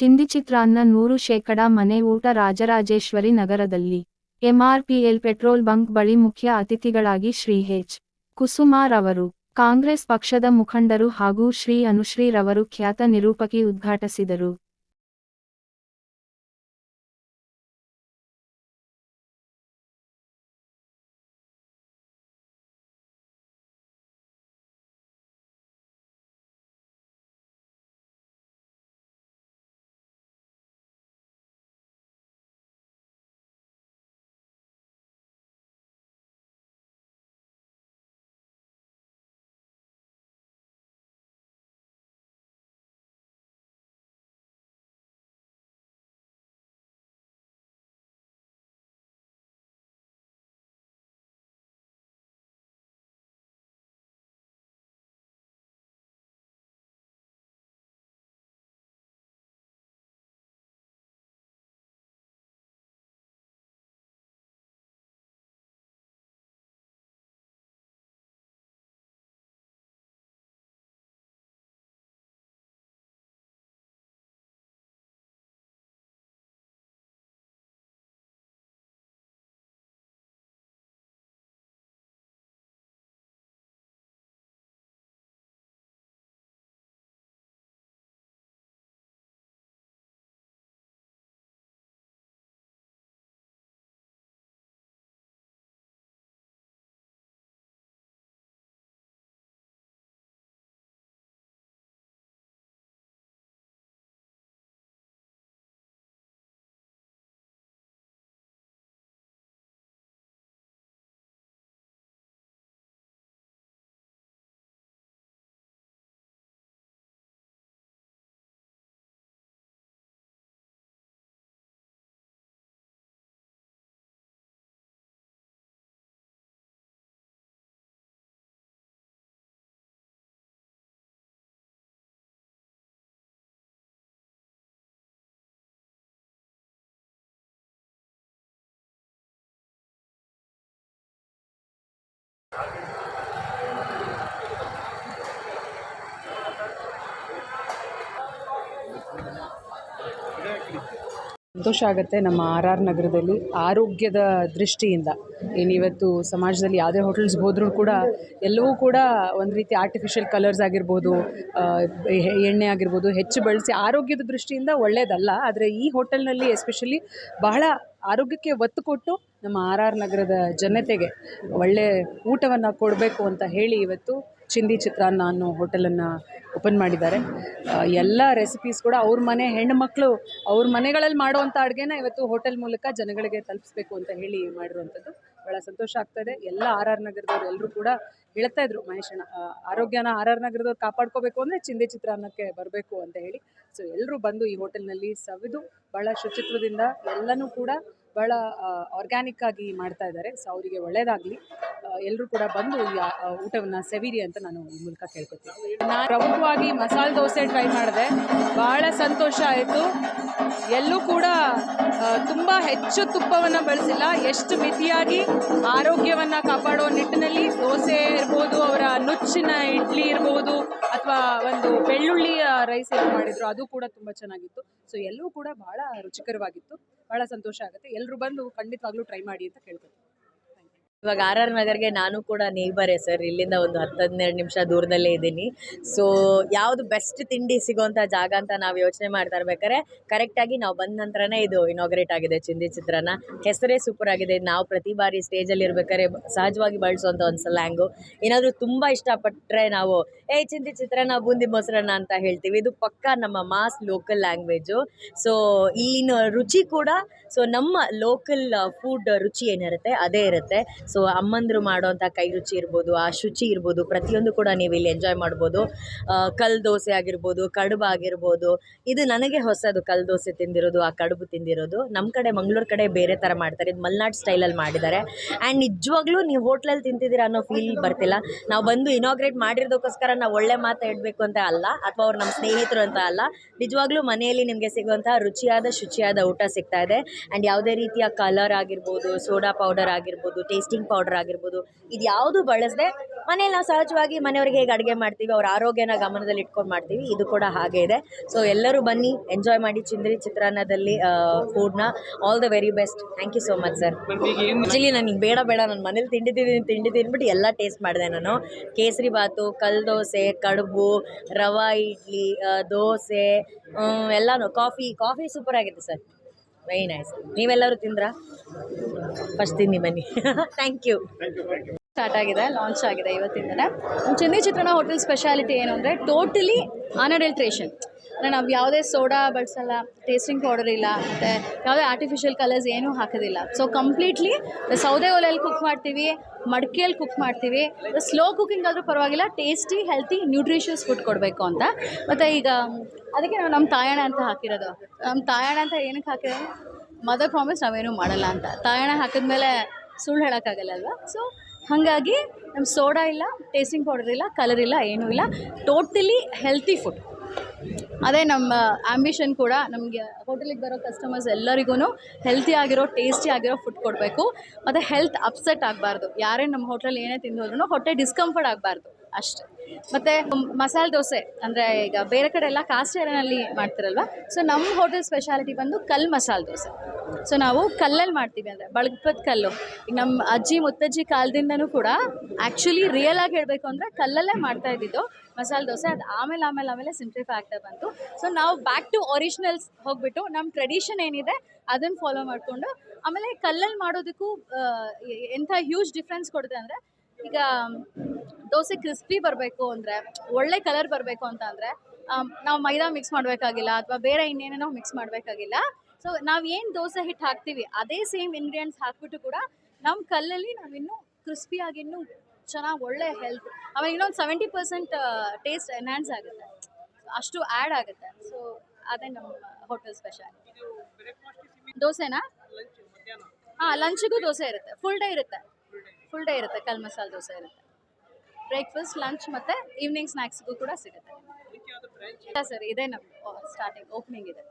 ಚಿಂದಿ ಚಿತ್ರಾನ್ನ ನೂರು ಶೇಕಡಾ ಮನೆ ಊಟ ರಾಜರಾಜೇಶ್ವರಿ ನಗರದಲ್ಲಿ. ಎಂಆರ್ಪಿಎಲ್ ಪೆಟ್ರೋಲ್ ಬಂಕ್ ಬಳಿ ಮುಖ್ಯ ಅತಿಥಿಗಳಾಗಿ ಶ್ರೀ ಹೆಚ್ ಕುಸುಮಾರ್ ಅವರು, ಕಾಂಗ್ರೆಸ್ ಪಕ್ಷದ ಮುಖಂಡರು ಹಾಗೂ ಶ್ರೀ ಅನುಶ್ರೀ ರವರು ಖ್ಯಾತ ನಿರೂಪಕಿ ಉದ್ಘಾಟಿಸಿದರು. ಸಂತೋಷ ಆಗುತ್ತೆ ನಮ್ಮ ಆರ್ ಆರ್ ನಗರದಲ್ಲಿ ಆರೋಗ್ಯದ ದೃಷ್ಟಿಯಿಂದ. ಏನಿವತ್ತು ಸಮಾಜದಲ್ಲಿ ಯಾವುದೇ ಹೋಟೆಲ್ಸ್ ಹೋದರೂ ಕೂಡ ಎಲ್ಲವೂ ಕೂಡ ಒಂದು ರೀತಿ ಆರ್ಟಿಫಿಷಿಯಲ್ ಕಲರ್ಸ್ ಆಗಿರ್ಬೋದು ಎಣ್ಣೆ ಆಗಿರ್ಬೋದು ಹೆಚ್ಚು ಬಳಸಿ ಆರೋಗ್ಯದ ದೃಷ್ಟಿಯಿಂದ ಒಳ್ಳೆಯದಲ್ಲ ಆದರೆ ಈ ಹೋಟೆಲ್ನಲ್ಲಿ ಎಸ್ಪೆಷಲಿ ಬಹಳ ಆರೋಗ್ಯಕ್ಕೆ ಒತ್ತು ಕೊಟ್ಟು ನಮ್ಮ ಆರ್ ಆರ್ ನಗರದ ಜನತೆಗೆ ಒಳ್ಳೆ ಊಟವನ್ನು ಕೊಡಬೇಕು ಅಂತ ಹೇಳಿ ಇವತ್ತು ಚಿಂದಿ ಚಿತ್ರಾನ್ನ ಅನ್ನೋ ಹೋಟೆಲನ್ನು ಓಪನ್ ಮಾಡಿದ್ದಾರೆ. ಎಲ್ಲ ರೆಸಿಪೀಸ್ ಕೂಡ ಅವ್ರ ಮನೆ ಹೆಣ್ಣುಮಕ್ಕಳು ಅವ್ರ ಮನೆಗಳಲ್ಲಿ ಮಾಡುವಂಥ ಅಡುಗೆನ ಇವತ್ತು ಹೋಟೆಲ್ ಮೂಲಕ ಜನಗಳಿಗೆ ತಲುಪಿಸ್ಬೇಕು ಅಂತ ಹೇಳಿ ಮಾಡಿರುವಂಥದ್ದು. ಭಾಳ ಸಂತೋಷ ಆಗ್ತದೆ. ಎಲ್ಲ ಆರ್ ಆರ್ ನಗರದವ್ರು ಎಲ್ಲರೂ ಕೂಡ ಹೇಳ್ತಾ ಇದ್ರು ಮಹೇಶಣ್ಣ ಆರೋಗ್ಯನ ಆರ್ ಆರ್ ನಗರದವ್ರು ಕಾಪಾಡ್ಕೋಬೇಕು ಅಂದರೆ ಚಿಂದಿ ಚಿತ್ರಾನ್ನಕ್ಕೆ ಬರಬೇಕು ಅಂತ ಹೇಳಿ. ಸೊ ಎಲ್ಲರೂ ಬಂದು ಈ ಹೋಟೆಲ್ನಲ್ಲಿ ಸವಿದು ಭಾಳ ಶುಚಿತ್ವದಿಂದ ಎಲ್ಲನೂ ಕೂಡ ಭಾಳ ಆರ್ಗ್ಯಾನಿಕ್ ಆಗಿ ಮಾಡ್ತಾ ಇದ್ದಾರೆ. ಸೊ ಅವರಿಗೆ ಒಳ್ಳೇದಾಗಲಿ. ಎಲ್ಲರೂ ಕೂಡ ಬಂದು ಈ ಊಟವನ್ನು ಸವಿರಿ ಅಂತ ನಾನು ಈ ಮೂಲಕ ಕೇಳ್ಕೊತೀನಿ. ನಾನು ಪ್ರಮುಖವಾಗಿ ಮಸಾಲೆ ದೋಸೆ ಟ್ರೈ ಮಾಡಿದೆ. ಭಾಳ ಸಂತೋಷ ಆಯಿತು. ಎಲ್ಲೂ ಕೂಡ ತುಂಬ ಹೆಚ್ಚು ತುಪ್ಪವನ್ನು ಬಳಸಿಲ್ಲ. ಎಷ್ಟು ಮಿತಿಯಾಗಿ ಆರೋಗ್ಯವನ್ನು ಕಾಪಾಡೋ ನಿಟ್ಟಿನಲ್ಲಿ ದೋಸೆ ಇರ್ಬೋದು, ಅವರ ನುಚ್ಚಿನ ಇಡ್ಲಿ ಇರ್ಬೋದು ಅಥವಾ ಒಂದು ಬೆಳ್ಳುಳ್ಳಿಯ ರೈಸ್ ಏನು ಮಾಡಿದ್ರು. ಅದು ಕೂಡ ತುಂಬ ಚೆನ್ನಾಗಿತ್ತು. ಸೊ ಎಲ್ಲವೂ ಕೂಡ ಭಾಳ ರುಚಿಕರವಾಗಿತ್ತು. ಭಾಳ ಸಂತೋಷ ಆಗುತ್ತೆ. ಎಲ್ಲರೂ ಬಂದು ಖಂಡಿತವಾಗ್ಲೂ ಟ್ರೈ ಮಾಡಿ ಅಂತ ಕೇಳ್ಕೊತೀನಿ. ಇವಾಗ ಆರ್ ಆರ್ ನಗರ್ಗೆ ನಾನು ಕೂಡ ನೇಬರೇ ಸರ್ ಇಲ್ಲಿಂದ ಒಂದು ಹತ್ತು ಹದಿನೆರಡು ನಿಮಿಷ ದೂರದಲ್ಲೇ ಇದ್ದೀನಿ. ಸೊ ಯಾವುದು ಬೆಸ್ಟ್ ತಿಂಡಿ ಸಿಗೋಂಥ ಜಾಗ ಅಂತ ನಾವು ಯೋಚನೆ ಮಾಡ್ತಾ ಇರ್ಬೇಕಾದ್ರೆ ಕರೆಕ್ಟಾಗಿ ನಾವು ಬಂದ ನಂತರನೇ ಇದು ಇನಾಗ್ರೇಟ್ ಆಗಿದೆ ಚಿಂದಿ ಚಿತ್ರನ ಹೆಸರೇ ಸೂಪರ್ ಆಗಿದೆ. ನಾವು ಪ್ರತಿ ಬಾರಿ ಸ್ಟೇಜಲ್ಲಿ ಇರ್ಬೇಕಾದ್ರೆ ಸಹಜವಾಗಿ ಬಳಸುವಂಥ ಒಂದು ಸ್ಲ್ಯಾಂಗು ಏನಾದರೂ ತುಂಬ ಇಷ್ಟಪಟ್ಟರೆ ನಾವು, ಏ, ಚಿಂದಿ ಚಿತ್ರನ ಬೂಂದಿ ಮೊಸರನ್ನ ಅಂತ ಹೇಳ್ತೀವಿ. ಇದು ಪಕ್ಕ ನಮ್ಮ ಮಾಸ್ ಲೋಕಲ್ ಲ್ಯಾಂಗ್ವೇಜು ಸೊ ಇಲ್ಲಿನ ರುಚಿ ಕೂಡ ಸೊ ನಮ್ಮ ಲೋಕಲ್ ಫುಡ್ ರುಚಿ ಏನಿರುತ್ತೆ, ಅದೇ ಇರುತ್ತೆ. ಸೊ ಅಮ್ಮಂದರು ಮಾಡೋವಂಥ ಕೈ ರುಚಿ ಇರ್ಬೋದು, ಆ ಶುಚಿ ಇರ್ಬೋದು, ಪ್ರತಿಯೊಂದು ಕೂಡ ನೀವು ಇಲ್ಲಿ ಎಂಜಾಯ್ ಮಾಡ್ಬೋದು. ಕಲ್ ದೋಸೆ ಆಗಿರ್ಬೋದು, ಕಡುಬು ಆಗಿರ್ಬೋದು, ಇದು ನನಗೆ ಹೊಸದು ಕಲ್ ದೋಸೆ ತಿಂದಿರೋದು, ಆ ಕಡುಬು ತಿಂದಿರೋದು. ನಮ್ಮ ಕಡೆ ಮಂಗಳೂರು ಕಡೆ ಬೇರೆ ಥರ ಮಾಡ್ತಾರೆ, ಇದು ಮಲ್ನಾಡ್ ಸ್ಟೈಲಲ್ಲಿ ಮಾಡಿದ್ದಾರೆ. ಆ್ಯಂಡ್ ನಿಜವಾಗ್ಲೂ ನೀವು ಹೋಟ್ಲಲ್ಲಿ ತಿಂತಿದ್ದೀರಾ ಅನ್ನೋ ಫೀಲ್ ಬರ್ತಿಲ್ಲ. ನಾವು ಬಂದು ಇನಾಗ್ರೇಟ್ ಮಾಡಿರೋದಕ್ಕೋಸ್ಕರ ನಾವು ಒಳ್ಳೆ ಮಾತು ಹೇಳಬೇಕು ಅಂತ ಅಲ್ಲ, ಅಥವಾ ಅವ್ರು ನಮ್ಮ ಸ್ನೇಹಿತರು ಅಂತ ಅಲ್ಲ, ನಿಜವಾಗ್ಲೂ ಮನೆಯಲ್ಲಿ ನಿಮಗೆ ಸಿಗುವಂತಹ ರುಚಿಯಾದ, ಶುಚಿಯಾದ ಊಟ ಸಿಗ್ತಾ ಇದೆ. ಆ್ಯಂಡ್ ಯಾವುದೇ ರೀತಿಯ ಕಲರ್ ಆಗಿರ್ಬೋದು ಸೋಡಾ ಪೌಡರ್ ಆಗಿರ್ಬೋದು ಟೇಸ್ಟಿಂಗ್ ಪೌಡರ್ ಆಗಿರ್ಬೋದು, ಇದು ಯಾವುದು ಬಳಸದೆ ಮನೇಲಿ ನಾವು ಸಹಜವಾಗಿ ಮನೆಯವ್ರಿಗೆ ಹೇಗೆ ಅಡುಗೆ ಮಾಡ್ತೀವಿ, ಅವ್ರ ಆರೋಗ್ಯನ ಗಮನದಲ್ಲಿ ಇಟ್ಕೊಂಡು ಮಾಡ್ತೀವಿ, ಇದು ಕೂಡ ಹಾಗೆ ಇದೆ. ಸೊ ಎಲ್ಲರೂ ಬನ್ನಿ ಎಂಜಾಯ್ ಮಾಡಿ ಚಿಂದ್ರಿ ಚಿತ್ರಾನ್ನದಲ್ಲಿ ಫುಡ್ನ all the very best thank you so much sir actually ನನಗೆ ಬೇಡ ಬೇಡ. ನನ್ನ ಮನೇಲಿ ತಿಂಡಿ ತಿಂದಿದ್ದೀನಿ ತಿಂಡಿ ತಿಂದ್ಬಿಟ್ಟು ಎಲ್ಲ ಟೇಸ್ಟ್ ಮಾಡಿದೆ ನಾನು. ಕೇಸರಿ ಬಾತು ಕಲ್ ದೋಸೆ ಕಡುಬು, ರವಾ, ಇಡ್ಲಿ ದೋಸೆ ಎಲ್ಲನೂ. ಕಾಫಿ ಕಾಫಿ ಸೂಪರ್ ಆಗಿದೆ ಸರ್ ವೆರಿ ನೈಸ್ ನೀವೆಲ್ಲರೂ ತಿಂದ್ರಾ? ಫಸ್ಟ್ ತಿನ್ನಿ ಬನ್ನಿ. ಥ್ಯಾಂಕ್ ಯು ಸ್ಟಾರ್ಟ್ ಆಗಿದೆ ಲಾಂಚ್ ಆಗಿದೆ ಇವತ್ತಿಂದನೇ. ನಮ್ಮ ಚೆನ್ನೈ ಚಿತ್ರಣ ಹೋಟೆಲ್ ಸ್ಪೆಷಾಲಿಟಿ ಏನು ಅಂದರೆ ಟೋಟಲಿ ಅನಡಲ್ಟ್ರೇಷನ್ ಅಂದರೆ ನಾವು ಯಾವುದೇ ಸೋಡಾ ಬಳಸಲ್ಲ ಟೇಸ್ಟಿಂಗ್ ಪೌಡರ್ ಇಲ್ಲ, ಮತ್ತು ಯಾವುದೇ ಆರ್ಟಿಫಿಷಿಯಲ್ ಕಲರ್ಸ್ ಏನೂ ಹಾಕೋದಿಲ್ಲ. ಸೊ ಕಂಪ್ಲೀಟ್ಲಿ ಸೌದೆ ಒಲೆಯಲ್ಲಿ ಕುಕ್ ಮಾಡ್ತೀವಿ ಮಡಿಕೆಯಲ್ಲಿ ಕುಕ್ ಮಾಡ್ತೀವಿ. ಸ್ಲೋ ಕುಕಿಂಗ್ ಆದರೂ ಪರವಾಗಿಲ್ಲ ಟೇಸ್ಟಿ ಹೆಲ್ತಿ ನ್ಯೂಟ್ರಿಷಿಯಸ್ ಫುಡ್ ಕೊಡಬೇಕು ಅಂತ. ಮತ್ತು ಈಗ, ಅದಕ್ಕೆ ನಾವು ನಮ್ಮ ತಾಯಣ ಅಂತ ಹಾಕಿರೋದು. ನಮ್ಮ ತಾಯಣ ಅಂತ ಏನಕ್ಕೆ ಹಾಕಿರೋದು? ಮದರ್ ಪ್ರಾಮಿಸ್ ನಾವೇನು ಮಾಡಲ್ಲ ಅಂತ. ತಾಯಣ ಹಾಕಿದ್ಮೇಲೆ ಸುಳ್ಳು ಹೇಳೋಕ್ಕಾಗಲ್ಲ ಅಲ್ವಾ? ಸೊ ಹಾಗಾಗಿ ನಮ್ಮ ಸೋಡಾ ಇಲ್ಲ ಟೇಸ್ಟಿಂಗ್ ಪೌಡರ್ ಇಲ್ಲ ಕಲರ್ ಇಲ್ಲ, ಏನೂ ಇಲ್ಲ. ಟೋಟಲಿ ಹೆಲ್ತಿ ಫುಡ್ ಅದೇ ನಮ್ಮ ಆಂಬಿಷನ್ ಕೂಡ ನಮಗೆ ಹೋಟೆಲಿಗೆ ಬರೋ ಕಸ್ಟಮರ್ಸ್ ಎಲ್ಲರಿಗೂ ಹೆಲ್ತಿ ಆಗಿರೋ ಟೇಸ್ಟಿ ಆಗಿರೋ ಫುಡ್ ಕೊಡಬೇಕು. ಮತ್ತು ಹೆಲ್ತ್ ಅಪ್ಸೆಟ್ ಆಗಬಾರ್ದು. ಯಾರೇ ನಮ್ಮ ಹೋಟೆಲ್ ಏನೇ ತಿಂದು ಹೊಟ್ಟೆ ಡಿಸ್ಕಂಫರ್ಟ್ ಆಗಬಾರ್ದು. ಅಷ್ಟೇ. ಮತ್ತು ಮಸಾಲೆ ದೋಸೆ ಅಂದರೆ ಈಗ ಬೇರೆ ಕಡೆ ಎಲ್ಲ ಕಾಸ್ಟ್ ಐರನಲ್ಲಿ ಮಾಡ್ತಿರಲ್ವ? ಸೊ ನಮ್ಮ ಹೋಟೆಲ್ ಸ್ಪೆಷಾಲಿಟಿ ಬಂದು ಕಲ್ ಮಸಾಲೆ ದೋಸೆ. ಸೊ ನಾವು ಕಲ್ಲಲ್ಲಿ ಮಾಡ್ತೀವಿ ಅಂದರೆ ಬಳಗಪದ ಕಲ್ಲು. ಈಗ ನಮ್ಮ ಅಜ್ಜಿ ಮುತ್ತಜ್ಜಿ ಕಾಲದಿಂದನೂ ಕೂಡ ಆ್ಯಕ್ಚುಲಿ ರಿಯಲ್ ಆಗಿ ಹೇಳಬೇಕು ಅಂದರೆ ಕಲ್ಲಲ್ಲೇ ಮಾಡ್ತಾ ಇದ್ದಿದ್ದು ಮಸಾಲೆ ದೋಸೆ. ಅದು ಆಮೇಲೆ ಆಮೇಲೆ ಆಮೇಲೆ ಸಿಂಪ್ಲಿಫೈ ಆಗ್ತಾ ಬಂತು. ಸೊ ನಾವು ಬ್ಯಾಕ್ ಟು ಒರಿಜಿನಲ್ಸ್ ಹೋಗ್ಬಿಟ್ಟು ನಮ್ಮ ಟ್ರೆಡಿಷನ್ ಏನಿದೆ ಅದನ್ನು ಫಾಲೋ ಮಾಡಿಕೊಂಡು ಆಮೇಲೆ ಕಲ್ಲಲ್ಲಿ ಮಾಡೋದಕ್ಕೂ ಎಂಥ ಹ್ಯೂಜ್ ಡಿಫ್ರೆನ್ಸ್ ಕೊಡುತ್ತೆ ಅಂದರೆ ಈಗ ದೋಸೆ ಕ್ರಿಸ್ಪಿ ಬರಬೇಕು ಅಂದರೆ ಒಳ್ಳೆ ಕಲರ್ ಬರಬೇಕು ಅಂತ ಅಂದರೆ ನಾವು ಮೈದಾ ಮಿಕ್ಸ್ ಮಾಡಬೇಕಾಗಿಲ್ಲ ಅಥವಾ ಬೇರೆ ಇನ್ನೇನೇನೋ ಮಿಕ್ಸ್ ಮಾಡಬೇಕಾಗಿಲ್ಲ. ಸೊ ನಾವು ಏನು ದೋಸೆ ಹಿಟ್ಟು ಹಾಕ್ತೀವಿ ಅದೇ ಸೇಮ್ ಇಂಗ್ರೀಡಿಯೆಂಟ್ಸ್ ಹಾಕ್ಬಿಟ್ಟು ಕೂಡ ನಮ್ಮ ಕಲ್ಲಲ್ಲಿ ನಾವಿನ್ನೂ ಕ್ರಿಸ್ಪಿಯಾಗಿ ಇನ್ನೂ ಚೆನ್ನಾಗಿ ಒಳ್ಳೆ ಹೆಲ್ತ್ ಆಮೇಲೆ ಇನ್ನೊಂದು ಸೆವೆಂಟಿ ಪರ್ಸೆಂಟ್ ಟೇಸ್ಟ್ ಎನ್ಹ್ಯಾನ್ಸ್ ಆಗುತ್ತೆ. ಅಷ್ಟು ಆ್ಯಡ್ ಆಗುತ್ತೆ. ಸೊ ಅದೇ ನಮ್ಮ ಹೋಟೆಲ್ ಸ್ಪೆಷಲ್ ದೋಸೆನಾ? ಹಾಂ ಲಂಚಿಗೂ ದೋಸೆ ಇರುತ್ತೆ. ಫುಲ್ ಡೇ ಇರುತ್ತೆ. ಫುಲ್ ಡೇ ಇರುತ್ತೆ ಕಲ್ ಮಸಾಲೆ ದೋಸೆ ಇರುತ್ತೆ. ಬ್ರೇಕ್ಫಾಸ್ಟ್ ಲಂಚ್ ಮತ್ತು ಈವ್ನಿಂಗ್ ಸ್ನ್ಯಾಕ್ಸ್ಗೂ ಕೂಡ ಸಿಗುತ್ತೆ. ಸರ್ ಇದೇ ನಮ್ಮ ಸ್ಟಾರ್ಟಿಂಗ್ ಓಪನಿಂಗ್ ಇದೆ.